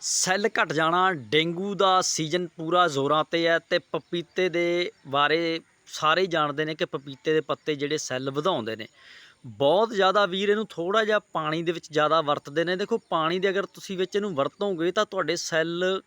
Cell ਘਟ ਜਾਣਾ, dengue ਦਾ season ਪੂਰਾ ਜ਼ੋਰਾਂ ਤੇ ਹੈ ਤੇ ਪਪੀਤੇ ਦੇ ਬਾਰੇ ਸਾਰੇ ਹੀ ਜਾਣਦੇ ਨੇ ਕਿ ਪਪੀਤੇ ਦੇ ਪੱਤੇ ਜਿਹੜੇ ਸੈੱਲ ਵਧਾਉਂਦੇ ਨੇ। ਬਹੁਤ ਜ਼ਿਆਦਾ ਵੀਰ ਇਹਨੂੰ ਥੋੜਾ ਜਿਹਾ ਪਾਣੀ ਦੇ ਵਿੱਚ ਜ਼ਿਆਦਾ ਵਰਤਦੇ ਨੇ। ਦੇਖੋ, ਪਾਣੀ ਦੇ ਅਗਰ ਤੁਸੀਂ ਵਿੱਚ ਇਹਨੂੰ ਵਰਤੋਗੇ ਤਾਂ ਤੁਹਾਡੇ ਸੈੱਲ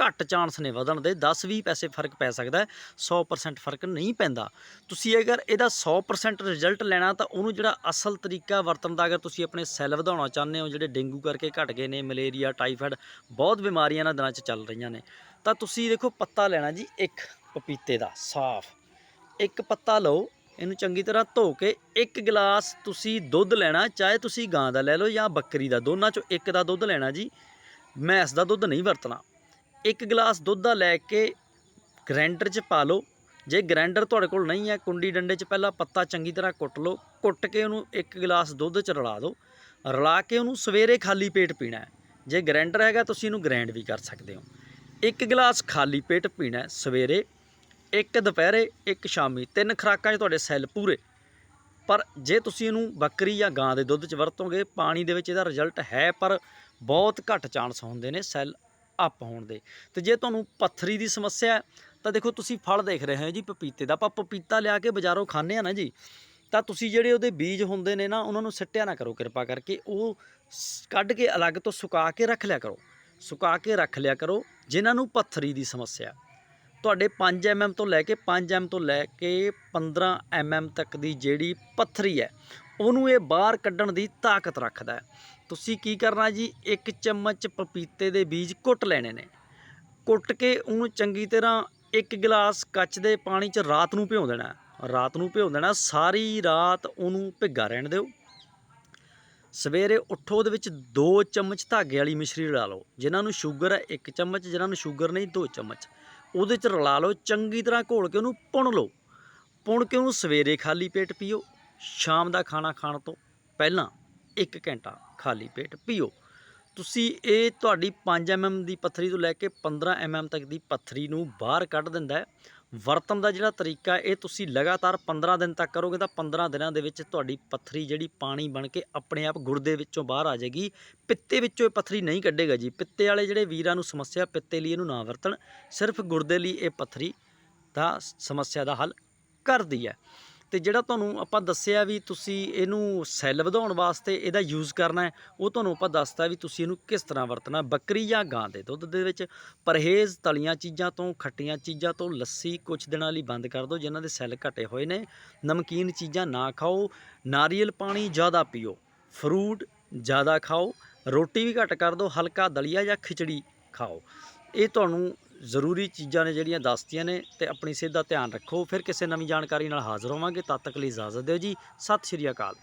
ਘੱਟ ਚਾਂਸ ਨੇ ਵਧਣ ਦੇ 10-20 ਪੈਸੇ ਫ਼ਰਕ ਪੈ ਸਕਦਾ ਹੈ 100% ਫ਼ਰਕ ਨਹੀਂ ਪੈਂਦਾ। ਤੁਸੀਂ ਅਗਰ ਇਹਦਾ 100% ਰਿਜ਼ਲਟ ਲੈਣਾ ਤਾਂ ਉਹਨੂੰ ਜਿਹੜਾ ਅਸਲ ਤਰੀਕਾ ਵਰਤਣ ਦਾ, ਅਗਰ ਤੁਸੀਂ ਆਪਣੇ ਸੈੱਲ ਵਧਾਉਣਾ ਚਾਹੁੰਦੇ ਹੋ, ਜਿਹੜੇ ਡੇਂਗੂ ਕਰਕੇ ਘਟ ਗਏ ਨੇ, ਮਲੇਰੀਆ, ਟਾਈਫਾਇਡ, ਬਹੁਤ ਬਿਮਾਰੀਆਂ ਇਹਨਾਂ ਦਿਨਾਂ 'ਚ ਚੱਲ ਰਹੀਆਂ ਨੇ, ਤਾਂ ਤੁਸੀਂ ਦੇਖੋ ਪੱਤਾ ਲੈਣਾ ਜੀ ਇੱਕ ਪਪੀਤੇ ਦਾ, ਸਾਫ਼। ਇੱਕ ਪੱਤਾ ਲਓ, ਇਹਨੂੰ ਚੰਗੀ ਤਰ੍ਹਾਂ ਧੋ ਕੇ ਇੱਕ ਗਲਾਸ ਤੁਸੀਂ ਦੁੱਧ ਲੈਣਾ, ਚਾਹੇ ਤੁਸੀਂ ਗਾਂ ਦਾ ਲੈ ਲਓ ਜਾਂ ਬੱਕਰੀ ਦਾ, ਦੋਨਾਂ ਚੋਂ ਇੱਕ ਦਾ ਦੁੱਧ ਲੈਣਾ ਜੀ, ਮੈਂਸ ਦਾ ਦੁੱਧ ਨਹੀਂ ਵਰਤਣਾ। ਇੱਕ ਗਲਾਸ ਦੁੱਧ ਦਾ ਲੈ ਕੇ ਗ੍ਰਾਈਂਡਰ 'ਚ ਪਾ ਲਓ। ਜੇ ਗ੍ਰਾਈਂਡਰ ਤੁਹਾਡੇ ਕੋਲ ਨਹੀਂ ਹੈ, ਕੁੰਡੀ ਡੰਡੇ 'ਚ ਪਹਿਲਾਂ ਪੱਤਾ ਚੰਗੀ ਤਰ੍ਹਾਂ ਕੁੱਟ ਲਓ, ਕੁੱਟ ਕੇ ਉਹਨੂੰ ਇੱਕ ਗਲਾਸ ਦੁੱਧ 'ਚ ਰਲਾ ਦਿਓ। ਰਲਾ ਕੇ ਉਹਨੂੰ ਸਵੇਰੇ ਖਾਲੀ ਪੇਟ ਪੀਣਾ ਹੈ। ਜੇ ਗ੍ਰਾਈਂਡਰ ਹੈਗਾ, ਤੁਸੀਂ ਇਹਨੂੰ ਗ੍ਰੈਂਡ ਵੀ ਕਰ ਸਕਦੇ ਹੋ। ਇੱਕ ਗਲਾਸ ਖਾਲੀ ਪੇਟ ਪੀਣਾ ਸਵੇਰੇ, ਇੱਕ ਦੁਪਹਿਰੇ, ਇੱਕ ਸ਼ਾਮੀ। ਤਿੰਨ ਖੁਰਾਕਾਂ 'ਚ ਤੁਹਾਡੇ ਸੈੱਲ ਪੂਰੇ। ਪਰ ਜੇ ਤੁਸੀਂ ਇਹਨੂੰ ਬੱਕਰੀ ਜਾਂ ਗਾਂ ਦੇ ਦੁੱਧ 'ਚ ਵਰਤੋਗੇ, ਪਾਣੀ ਦੇ ਵਿੱਚ ਇਹਦਾ ਰਿਜ਼ਲਟ ਹੈ, ਪਰ ਬਹੁਤ ਘੱਟ ਚਾਂਸ ਹੁੰਦੇ ਨੇ ਸੈੱਲ ਅਪ ਹੋਣ ਦੇ। ਤੇ ਜੇ ਤੁਹਾਨੂੰ ਪੱਥਰੀ ਦੀ ਸਮੱਸਿਆ ਹੈ, ਤਾਂ ਦੇਖੋ ਤੁਸੀਂ ਫਲ ਦੇਖ ਰਹੇ ਹੋ ਜੀ ਪਪੀਤੇ ਦਾ। ਆਪਾਂ ਪਪੀਤਾ ਲਿਆ ਕੇ ਬਾਜ਼ਾਰੋਂ ਖਾਂਦੇ ਆ ਨਾ ਜੀ, ਤਾਂ ਤੁਸੀਂ ਜਿਹੜੇ ਉਹਦੇ ਬੀਜ ਹੁੰਦੇ ਨੇ ਨਾ, ਉਹਨਾਂ ਨੂੰ ਸਿੱਟਿਆ ਨਾ ਕਰੋ ਕਿਰਪਾ ਕਰਕੇ। ਉਹ ਕੱਢ ਕੇ ਅਲੱਗ ਤੋਂ ਸੁਕਾ ਕੇ ਰੱਖ ਲਿਆ ਕਰੋ। ਸੁਕਾ ਕੇ ਰੱਖ ਲਿਆ ਕਰੋ, ਜਿਨ੍ਹਾਂ ਨੂੰ ਪੱਥਰੀ ਦੀ ਸਮੱਸਿਆ ਤੁਹਾਡੇ 5 mm ਤੋਂ ਲੈ ਕੇ 5 mm ਤੋਂ ਲੈ ਕੇ 15 mm ਤੱਕ ਦੀ ਜਿਹੜੀ ਪੱਥਰੀ ਹੈ ਉਹਨੂੰ ਇਹ ਬਾਹਰ ਕੱਢਣ ਦੀ ਤਾਕਤ ਰੱਖਦਾ ਤੁਸੀਂ ਕੀ ਕਰਨਾ ਜੀ? ਇੱਕ ਚਮਚ ਪਪੀਤੇ ਦੇ ਬੀਜ ਕੁੱਟ ਲੈਣੇ ਨੇ। ਕੁੱਟ ਕੇ ਉਹਨੂੰ ਚੰਗੀ ਤਰ੍ਹਾਂ ਇੱਕ ਗਲਾਸ ਕੱਚ ਦੇ ਪਾਣੀ 'ਚ ਰਾਤ ਨੂੰ ਭਿਓ ਦੇਣਾ ਰਾਤ ਨੂੰ ਭਿਓ ਦੇਣਾ, ਸਾਰੀ ਰਾਤ ਉਹਨੂੰ ਭਿੱਗਾ ਰਹਿਣ ਦਿਓ। ਸਵੇਰੇ ਉੱਠੋ, ਉਹਦੇ ਵਿੱਚ 2 ਚਮਚ ਧਾਗੇ ਵਾਲੀ ਮਿਸ਼ਰੀ ਰਲਾ ਲਓ। ਜਿਨ੍ਹਾਂ ਨੂੰ ਸ਼ੂਗਰ ਹੈ 1 ਚਮਚ, ਜਿਨ੍ਹਾਂ ਨੂੰ ਸ਼ੂਗਰ ਨਹੀਂ 2 ਚਮਚ। ਉਹਦੇ 'ਚ ਰਲਾ ਲਓ, ਚੰਗੀ ਤਰ੍ਹਾਂ ਘੋਲ ਕੇ ਉਹਨੂੰ ਪੁਣ ਲਓ। ਪੁਣ ਕੇ ਉਹਨੂੰ ਸਵੇਰੇ ਖਾਲੀ ਪੇਟ ਪੀਓ। ਸ਼ਾਮ ਦਾ ਖਾਣਾ ਖਾਣ ਤੋਂ ਪਹਿਲਾਂ 1 ਘੰਟਾ ਖਾਲੀ ਪੇਟ ਪੀਓ। ਤੁਸੀਂ ਇਹ ਤੁਹਾਡੀ 5 mm ਦੀ ਪੱਥਰੀ ਤੋਂ ਲੈ ਕੇ 15 mm ਤੱਕ ਦੀ ਪੱਥਰੀ ਨੂੰ ਬਾਹਰ ਕੱਢ ਦਿੰਦਾ ਹੈ। ਵਰਤਣ ਦਾ ਜਿਹੜਾ ਤਰੀਕਾ ਇਹ ਤੁਸੀਂ ਲਗਾਤਾਰ 15 ਦਿਨ ਤੱਕ ਕਰੋਗੇ ਤਾਂ 15 ਦਿਨਾਂ ਦੇ ਵਿੱਚ ਤੁਹਾਡੀ ਪੱਥਰੀ ਜਿਹੜੀ ਪਾਣੀ ਬਣ ਕੇ ਆਪਣੇ ਆਪ ਗੁਰਦੇ ਵਿੱਚੋਂ ਬਾਹਰ ਆ ਜਾਏਗੀ। ਪਿੱਤੇ ਵਿੱਚੋਂ ਇਹ ਪੱਥਰੀ ਨਹੀਂ ਕੱਢੇਗਾ ਜੀ। ਪਿੱਤੇ ਵਾਲੇ ਜਿਹੜੇ ਵੀਰਾਂ ਨੂੰ ਸਮੱਸਿਆ, ਪਿੱਤੇ ਲਈ ਇਹਨੂੰ ਨਾ ਵਰਤਣ। ਸਿਰਫ ਗੁਰਦੇ ਲਈ ਇਹ ਪੱਥਰੀ ਦਾ ਸਮੱਸਿਆ ਦਾ ਹੱਲ ਕਰਦੀ ਹੈ। ਤੇ ਜਿਹੜਾ ਤੁਹਾਨੂੰ ਆਪਾਂ ਦੱਸਿਆ ਵੀ ਤੁਸੀਂ ਇਹਨੂੰ ਸੈੱਲ ਵਧਾਉਣ ਵਾਸਤੇ ਇਹਦਾ ਯੂਜ਼ ਕਰਨਾ ਹੈ, ਉਹ ਤੁਹਾਨੂੰ ਆਪਾਂ ਦੱਸਤਾ ਵੀ ਤੁਸੀਂ ਇਹਨੂੰ ਕਿਸ ਤਰ੍ਹਾਂ ਵਰਤਣਾ ਬੱਕਰੀ ਜਾਂ ਗਾਂ ਦੇ ਦੁੱਧ ਦੇ ਵਿੱਚ। ਪਰਹੇਜ਼ ਤਲੀਆਂ ਚੀਜ਼ਾਂ ਤੋਂ, ਖੱਟੀਆਂ ਚੀਜ਼ਾਂ ਤੋਂ ਲੱਸੀ ਕੁਝ ਦਿਨਾਂ ਲਈ ਬੰਦ ਕਰ ਦਿਓ, ਜਿਨ੍ਹਾਂ ਦੇ ਸੈੱਲ ਘਟੇ ਹੋਏ ਨੇ। ਨਮਕੀਨ ਚੀਜ਼ਾਂ ਨਾ ਖਾਓ, ਨਾਰੀਅਲ ਪਾਣੀ ਜ਼ਿਆਦਾ ਪੀਓ ਫਰੂਟ ਜ਼ਿਆਦਾ ਖਾਓ, ਰੋਟੀ ਵੀ ਘੱਟ ਕਰ ਦਿਓ, ਹਲਕਾ ਦਲੀਆ ਜਾਂ ਖਿਚੜੀ ਖਾਓ। ਇਹ ਤੁਹਾਨੂੰ ਜ਼ਰੂਰੀ ਚੀਜ਼ਾਂ ਨੇ ਜਿਹੜੀਆਂ ਦੱਸਤੀਆਂ ਨੇ ਤੇ ਆਪਣੀ ਸਿਹਤ ਦਾ ਧਿਆਨ ਰੱਖੋ। ਫਿਰ ਕਿਸੇ ਨਵੀਂ ਜਾਣਕਾਰੀ ਨਾਲ ਹਾਜ਼ਰ ਹੋਵਾਂਗੇ। ਤਦ ਤੱਕ ਲਈ ਇਜਾਜ਼ਤ ਦਿਓ ਜੀ। ਸਤਿ ਸ਼੍ਰੀ ਅਕਾਲ।